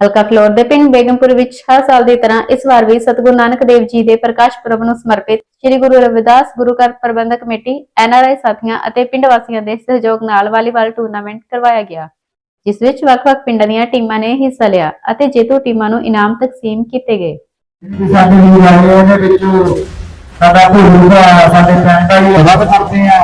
ਹਲਕਾ ਫਲੋਰ ਦੇ ਪਿੰਡ ਬੇਗਮਪੁਰ ਵਿੱਚ ਹਰ ਸਾਲ ਦੀ ਤਰ੍ਹਾਂ ਇਸ ਵਾਰ ਵੀ ਸਤਿਗੁਰੂ ਨਾਨਕ ਦੇਵ ਜੀ ਦੇ ਪ੍ਰਕਾਸ਼ ਪੁਰਬ ਨੂੰ ਸਮਰਪਿਤ ਸ੍ਰੀ ਗੁਰੂ ਰਵਿਦਾਸ ਗੁਰੂ ਘਰ ਪ੍ਰਬੰਧਕ ਕਮੇਟੀ ਐਨਆਰਆਈ ਸਾਥੀਆਂ ਅਤੇ ਪਿੰਡ ਵਾਸੀਆਂ ਦੇ ਸਹਿਯੋਗ ਨਾਲ ਵਾਲੀਬਾਲ ਟੂਰਨਾਮੈਂਟ ਕਰਵਾਇਆ ਗਿਆ ਜਿਸ ਵਿੱਚ ਵੱਖ-ਵੱਖ ਪਿੰਡਾਂ ਦੀਆਂ ਟੀਮਾਂ ਨੇ ਹਿੱਸਾ ਲਿਆ ਅਤੇ ਜੇਤੂ ਟੀਮਾਂ ਨੂੰ ਇਨਾਮ ਤਕਸੀਮ ਕੀਤੇ ਗਏ। ਵੀ ਸਾਡੇ ਵੀਰ ਆਏ ਉਹਦੇ ਵਿੱਚੋਂ ਸਾਡਾ ਭੂਮਿਕਾ ਸਾਡੇ ਪਿੰਡ ਦਾ ਵੀ ਵੱਧ ਕਰਦੇ ਆ।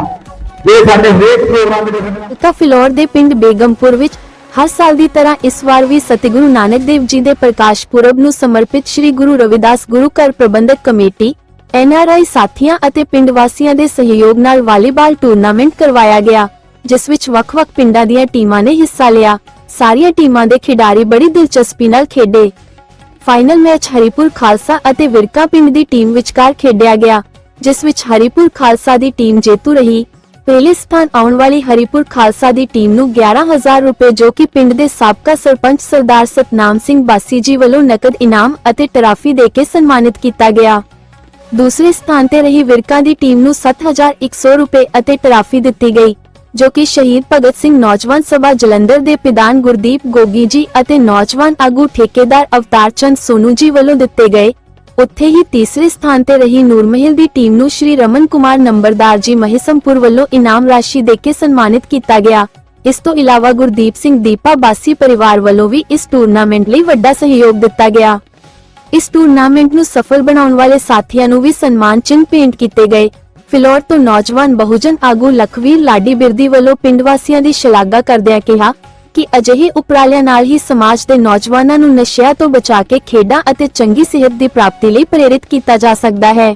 ਇਹ ਸਾਡੇ ਹਰੇਕ ਪ੍ਰੋਗਰਾਮ ਦੇ ਵਿੱਚ ਫਿਲੌਰ ਦੇ ਪਿੰਡ ਬੇਗਮਪੁਰ ਵਿੱਚ ਹਰ ਸਾਲ ਦੀ ਤਰ੍ਹਾਂ ਇਸ ਵਾਰ ਵੀ ਸਤਿਗੁਰੂ ਨਾਨਕ ਦੇਵ ਜੀ ਦੇ ਪ੍ਰਕਾਸ਼ ਪੁਰਬ ਨੂੰ ਸਮਰਪਿਤ ਸ੍ਰੀ ਗੁਰੂ ਰਵਿਦਾਸ ਗੁਰੂ ਘਰ ਪ੍ਰਬੰਧਕ ਕਮੇਟੀ ਐਨਆਰਆਈ ਸਾਥੀਆਂ ਅਤੇ ਪਿੰਡ ਵਾਸੀਆਂ ਦੇ ਸਹਿਯੋਗ ਨਾਲ ਵਾਲੀਬਾਲ ਟੂਰਨਾਮੈਂਟ ਕਰਵਾਇਆ ਗਿਆ, ਜਿਸ ਵਿੱਚ ਵੱਖ-ਵੱਖ ਪਿੰਡਾਂ ਦੀਆਂ ਟੀਮਾਂ ਨੇ ਹਿੱਸਾ ਲਿਆ। ਸਾਰੀਆਂ ਟੀਮਾਂ ਦੇ ਖਿਡਾਰੀ ਬੜੀ ਦਿਲਚਸਪੀ ਨਾਲ ਖੇਡੇ। ਫਾਈਨਲ ਮੈਚ ਹਰੀਪੁਰ ਖਾਲਸਾ ਅਤੇ ਵਿਰਕਾ ਪਿੰਡ ਦੀ ਟੀਮ ਵਿਚਕਾਰ ਖੇਡਿਆ ਗਿਆ, ਜਿਸ ਵਿੱਚ ਹਰੀਪੁਰ ਖਾਲਸਾ ਦੀ ਟੀਮ ਜੇਤੂ ਰਹੀ। ਪਹਿਲੇ ਸਥਾਨ ਆਉਣ ਵਾਲੀ ਹਰੀਪੁਰ ਖਾਲਸਾ ਦੀ ਟੀਮ ਨੂੰ 11000 ਰੁਪਏ ਜੋ ਕਿ ਪਿੰਡ ਦੇ ਸਾਬਕਾ ਸਰਪੰਚ ਸਰਦਾਰ ਸਤਨਾਮ ਸਿੰਘ ਬਾਸੀ ਜੀ ਵੱਲੋਂ ਨਕਦ ਇਨਾਮ ਅਤੇ ਟਰਾਫੀ ਦੇ ਕੇ ਸਨਮਾਨਿਤ ਕੀਤਾ ਗਿਆ। ਦੂਸਰੇ ਸਥਾਨ ਤੇ ਰਹੀ ਵਿਰਕਾ ਦੀ ਟੀਮ ਨੂੰ 7100 ਰੁਪਏ ਅਤੇ ਟਰਾਫੀ ਦਿੱਤੀ ਗਈ, ਜੋ ਕਿ ਸ਼ਹੀਦ ਭਗਤ ਸਿੰਘ ਨੌਜਵਾਨ ਸਭਾ ਜਲੰਧਰ ਦੇ ਪ੍ਰਧਾਨ ਗੁਰਦੀਪ ਗੋਗੀ ਜੀ ਅਤੇ ਨੌਜਵਾਨ ਆਗੂ ਠੇਕੇਦਾਰ ਅਵਤਾਰ ਚੰਦ ਸੋਨੂ ਜੀ ਵੱਲੋਂ ਦਿੱਤੇ ਗਏ। ਉੱਥੇ ਹੀ ਤੀਸਰੇ ਸਥਾਨ ਤੇ ਰਹੀ ਨੂਰਮਹਿਲ ਦੀ ਟੀਮ ਨੂੰ ਸ਼੍ਰੀ ਰਮਨ ਕੁਮਾਰ ਨੰਬਰਦਾਰ ਜੀ ਮਹਿਸਮਪੁਰ ਵੱਲੋਂ ਇਨਾਮ ਰਾਸ਼ੀ ਦੇ ਕੇ ਸਨਮਾਨਿਤ ਕੀਤਾ ਗਿਆ। ਇਸ ਤੋਂ ਇਲਾਵਾ ਗੁਰਦੀਪ ਸਿੰਘ ਦੀਪਾ ਬਾਸੀ ਪਰਿਵਾਰ ਵੱਲੋਂ ਵੀ ਇਸ ਟੂਰਨਾਮੈਂਟ ਲਈ ਵੱਡਾ ਸਹਿਯੋਗ ਦਿੱਤਾ ਗਿਆ। ਇਸ ਟੂਰਨਾਮੈਂਟ ਨੂੰ ਸਫਲ ਬਣਾਉਣ ਵਾਲੇ ਸਾਥੀਆਂ ਨੂੰ ਵੀ ਸਨਮਾਨ ਚਿੰਨ੍ਹ ਭੇਂਟ ਕੀਤੇ ਗਏ। ਫਿਲੌਰ ਤੋਂ ਨੌਜਵਾਨ ਬਹੁਜਨ ਆਗੂ ਲਖਵੀਰ ਲਾਡੀ ਬਿਰਦੀ ਵੱਲੋਂ ਪਿੰਡ ਵਾਸੀਆਂ ਦੀ ਸ਼ਲਾਘਾ ਕਰਦਿਆਂ ਕਿਹਾ ਕਿ ਅਜਿਹੇ ਉਪਰਾਲਿਆਂ ਨਾਲ ਹੀ ਸਮਾਜ ਦੇ ਨੌਜਵਾਨਾਂ ਨੂੰ ਨਸ਼ਿਆਂ ਤੋਂ ਬਚਾ ਕੇ ਖੇਡਾਂ ਅਤੇ ਚੰਗੀ ਸਿਹਤ ਦੀ ਪ੍ਰਾਪਤੀ ਲਈ ਪ੍ਰੇਰਿਤ ਕੀਤਾ ਜਾ ਸਕਦਾ ਹੈ।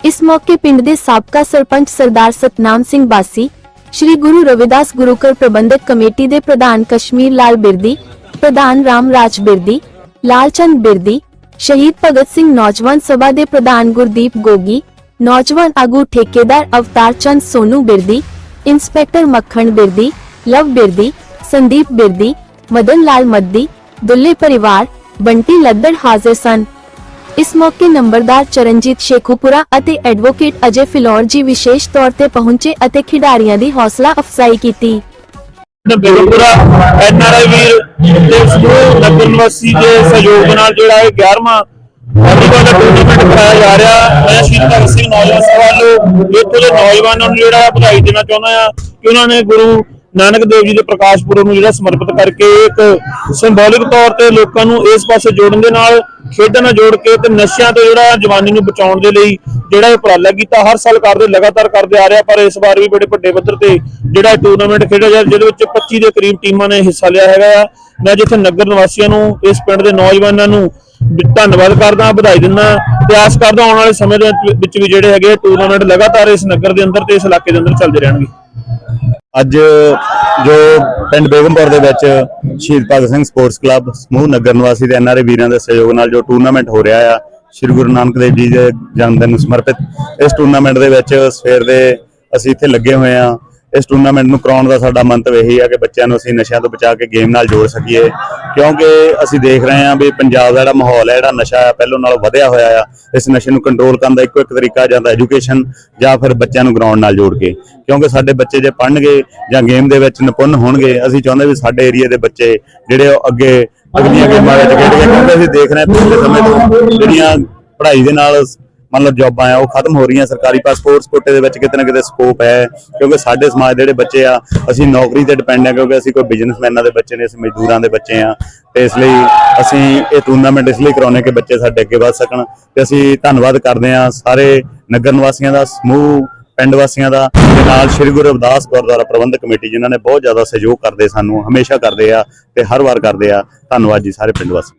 ਇਸ ਮੌਕੇ ਪਿੰਡ ਦੇ ਸਾਬਕਾ ਸਰਪੰਚ ਸਰਦਾਰ ਸਤਨਾਮ ਸਿੰਘ ਬਾਸੀ, ਸ਼੍ਰੀ ਗੁਰੂ ਰਵਿਦਾਸ ਗੁਰੂਕਰ ਪ੍ਰਬੰਧਕ ਕਮੇਟੀ ਦੇ ਪ੍ਰਧਾਨ ਕਸ਼ਮੀਰ ਲਾਲ ਬਿਰਦੀ, ਪ੍ਰਧਾਨ ਰਾਮ ਰਾਜ ਬਿਰਦੀ ਲਾਲਚੰਦ ਬਿਰਦੀ, ਸ਼ਹੀਦ ਭਗਤ ਸਿੰਘ ਨੌਜਵਾਨ ਸਭਾ ਦੇ ਪ੍ਰਧਾਨ ਗੁਰਦੀਪ ਗੋਗੀ, ਨੌਜਵਾਨ ਆਗੂ ਠੇਕੇਦਾਰ ਅਵਤਾਰ ਚੰਦ ਸੋਨੂ ਬਿਰਦੀ, ਇੰਸਪੈਕਟਰ ਮੱਖਣ ਬਿਰਦੀ, ਲਵ ਬਿਰਦੀ ਸੰਦੀਪ ਬਿਰਦੀ, ਮਦਨ ਲਾਲ ਮੱਦੀ, ਦੁੱਲੇ ਪਰਿਵਾਰ, ਬੰਟੀ ਲੱਦੜ ਹਾਜ਼ਰ ਸਨ। ਇਸ ਮੌਕੇ ਨੰਬਰਦਾਰ ਚਰਨਜੀਤ ਸ਼ੇਖੂਪੁਰਾ ਅਤੇ ਐਡਵੋਕੇਟ ਅਜੇ ਫਿਲੌਰ ਜੀ ਵਿਸ਼ੇਸ਼ ਤੌਰ ਤੇ ਪਹੁੰਚੇ ਅਤੇ ਖਿਡਾਰੀਆਂ ਦੀ ਹੌਸਲਾ ਅਫਜ਼ਾਈ ਕੀਤੀ। ਬੇਗਮਪੁਰਾ ਐਨਆਰਆਈ ਵੀਰ ਤੇ ਸਮੂਹ ਨਗਰ ਨਿਵਾਸੀ ਦੇ ਸਹਿਯੋਗ ਨਾਲ ਜਿਹੜਾ ਇਹ 11ਵਾਂ ਵਾਲੀਬਾਲ ਦਾ ਟੂਰਨਾਮੈਂਟ ਕਰਾਇਆ ਜਾ ਰਿਹਾ। ਮੈਂ ਸ਼ਹੀਦ ਭਗਤ ਸਿੰਘ ਨੌਜਵਾਨ ਸਭਾ ਵੱਲੋਂ, ਇੱਥੋਂ ਦੇ ਨੌਜਵਾਨਾਂ ਨੂੰ ਜਿਹੜਾ ਵਧਾਈ ਦੇਣਾ ਚਾਹੁੰਦਾ ਆ ਕਿ ਉਹਨਾਂ ਨੇ ਗੁਰੂ ਨਾਨਕ ਦੇਵ ਜੀ ਦੇ ਪ੍ਰਕਾਸ਼ ਪੁਰਬ ਨੂੰ ਜਿਹੜਾ ਸਮਰਪਿਤ ਕਰਕੇ ਇੱਕ ਸਿੰਬੋਲਿਕ ਤੌਰ ਤੇ ਲੋਕਾਂ ਨੂੰ ਇਸ ਪਾਸੇ ਜੋੜਨ ਦੇ ਨਾਲ, ਖੇਡਾਂ ਨਾਲ ਜੋੜ ਕੇ ਤੇ ਨਸ਼ਿਆਂ ਤੋਂ ਜਿਹੜਾ ਜਵਾਨੀ ਨੂੰ ਬਚਾਉਣ ਦੇ ਲਈ ਜਿਹੜਾ ਇਹ ਉਪਰਾਲਾ ਕੀਤਾ, ਹਰ ਸਾਲ ਕਰਦੇ ਲਗਾਤਾਰ ਕਰਦੇ ਆ ਰਿਹਾ, ਪਰ ਇਸ ਵਾਰ ਵੀ ਬੜੇ ਵੱਡੇ ਪੱਧਰ ਤੇ ਜਿਹੜਾ ਟੂਰਨਾਮੈਂਟ ਖੇਡਿਆ ਜਾ ਜਿਹਦੇ ਵਿੱਚ 25 ਦੇ ਕਰੀਬ ਟੀਮਾਂ ਨੇ ਹਿੱਸਾ ਲਿਆ ਹੈਗਾ ਆ। ਮੈਂ ਜਿੱਥੇ ਨਗਰ ਨਿਵਾਸੀਆਂ ਨੂੰ, ਇਸ ਪਿੰਡ ਦੇ ਨੌਜਵਾਨਾਂ ਨੂੰ ਧੰਨਵਾਦ ਕਰਦਾ, ਵਧਾਈ ਦਿੰਦਾ, ਤੇ ਆਸ ਕਰਦਾ ਆਉਣ ਵਾਲੇ ਸਮੇਂ ਦੇ ਵਿੱਚ ਵੀ ਜਿਹੜੇ ਹੈਗੇ ਟੂਰਨਾਮੈਂਟ ਲਗਾਤਾਰ ਇਸ ਨਗਰ ਦੇ ਅੰਦਰ ਤੇ ਇਸ ਇਲਾਕੇ ਦੇ ਅੰਦਰ ਚੱਲਦੇ ਰਹਿਣਗੇ। ਅੱਜ ਜੋ ਪਿੰਡ ਬੇਗਮਪੁਰ ਦੇ ਵਿੱਚ ਸ਼ਹੀਦ ਭਗਤ ਸਿੰਘ ਸਪੋਰਟਸ ਕਲੱਬ, ਸਮੂਹ ਨਗਰ ਨਿਵਾਸੀ ਤੇ ਐਨਆਰਏ ਵੀਰਾਂ ਦੇ ਸਹਿਯੋਗ ਨਾਲ ਜੋ ਟੂਰਨਾਮੈਂਟ ਹੋ ਰਿਹਾ ਆ, ਸ੍ਰੀ ਗੁਰੂ ਨਾਨਕ ਦੇਵ ਜੀ ਦੇ ਜਨਮ ਦਿਨ ਨੂੰ ਸਮਰਪਿਤ, ਇਸ ਟੂਰਨਾਮੈਂਟ ਦੇ ਵਿੱਚ ਸਵੇਰ ਦੇ ਅਸੀਂ ਇੱਥੇ ਲੱਗੇ ਹੋਏ ਆ। ਇਸ ਟੂਰਨਾਮੈਂਟ ਨੂੰ ਕਰਾਉਣ ਦਾ ਸਾਡਾ ਮੰਤਵ ਇਹੀ ਆ ਕਿ ਬੱਚਿਆਂ ਨੂੰ ਅਸੀਂ ਨਸ਼ਿਆਂ ਤੋਂ ਬਚਾ ਕੇ ਗੇਮ ਨਾਲ ਜੋੜ ਸਕੀਏ ਕਿਉਂਕਿ ਅਸੀਂ ਦੇਖ ਰਹੇ ਹਾਂ ਵੀ ਪੰਜਾਬ ਦਾ ਜਿਹੜਾ ਮਾਹੌਲ ਹੈ ਜਿਹੜਾ ਨਸ਼ਾ ਆ ਪਹਿਲੋਂ ਨਾਲੋਂ ਵਧਿਆ ਹੋਇਆ ਆ ਇਸ ਨਸ਼ੇ ਨੂੰ ਕੰਟਰੋਲ ਕਰਨ ਦਾ ਇੱਕੋ ਇੱਕ ਤਰੀਕਾ ਜਾਂ ਤਾਂ ਐਜੂਕੇਸ਼ਨ ਜਾਂ ਫਿਰ ਬੱਚਿਆਂ ਨੂੰ ਗਰਾਊਂਡ ਨਾਲ ਜੋੜ ਕੇ। ਕਿਉਂਕਿ ਸਾਡੇ ਬੱਚੇ ਜੇ ਪੜ੍ਹਨਗੇ ਜਾਂ ਗੇਮ ਦੇ ਵਿੱਚ ਨਿਪੁੰਨ ਹੋਣਗੇ ਅਸੀਂ ਚਾਹੁੰਦੇ ਵੀ ਸਾਡੇ ਏਰੀਆ ਦੇ ਬੱਚੇ ਜਿਹੜੇ ਉਹ ਅੱਗੇ ਅਗਲੀਆਂ ਗੇਮਾਂ ਵਿੱਚ ਖੇਡਣਗੇ ਕਿਉਂਕਿ ਅਸੀਂ ਦੇਖ ਰਹੇ ਹਾਂ ਪਿਛਲੇ ਸਮੇਂ ਤੋਂ ਜਿਹੜੀਆਂ ਪੜ੍ਹਾਈ ਦੇ ਨਾਲ ਮਤਲਬ ਲਓ ਜੌਬਾਂ ਆ, ਉਹ ਖਤਮ ਹੋ ਰਹੀਆਂ ਸਰਕਾਰੀ ਪਾਸਪੋਰਟਸ ਕੋਟੇ ਦੇ ਵਿੱਚ ਕਿਤੇ ਨਾ ਕਿਤੇ ਸਕੋਪ ਹੈ, ਕਿਉਂਕਿ ਸਾਡੇ ਸਮਾਜ ਦੇ ਜਿਹੜੇ ਬੱਚੇ ਆ, ਅਸੀਂ ਨੌਕਰੀ ਤੇ ਡਿਪੈਂਡ ਆ, ਕਿਉਂਕਿ ਅਸੀਂ ਕੋਈ ਬਿਜ਼ਨਸਮੈਨਾਂ ਦੇ ਬੱਚੇ ਨੇ, ਅਸੀਂ ਮਜ਼ਦੂਰਾਂ ਦੇ ਬੱਚੇ ਆ, ਤੇ ਇਸ ਲਈ ਅਸੀਂ ਇਹ ਟੂਰਨਾਮੈਂਟ ਇਸ ਲਈ ਕਰਾਉਨੇ ਕਿ ਬੱਚੇ ਸਾਡੇ ਅੱਗੇ ਵਧ ਸਕਣ, ਤੇ ਅਸੀਂ ਧੰਨਵਾਦ ਕਰਦੇ ਆ ਸਾਰੇ ਨਗਰ ਨਿਵਾਸੀਆਂ ਦਾ, ਸਮੂਹ ਪਿੰਡ ਵਾਸੀਆਂ ਦਾ, ਤੇ ਨਾਲ ਸ੍ਰੀ ਗੁਰੂ ਰਵਿਦਾਸ ਗੁਰਦੁਆਰਾ ਪ੍ਰਬੰਧਕ ਕਮੇਟੀ ਜਿਨ੍ਹਾਂ ਨੇ ਬਹੁਤ ਜ਼ਿਆਦਾ ਸਹਿਯੋਗ ਕਰਦੇ ਸਾਨੂੰ, ਹਮੇਸ਼ਾ ਕਰਦੇ ਆ, ਤੇ ਹਰ ਵਾਰ ਕਰਦੇ ਆ, ਧੰਨਵਾਦ ਜੀ ਸਾਰੇ ਪਿੰਡ ਵਾਸੀ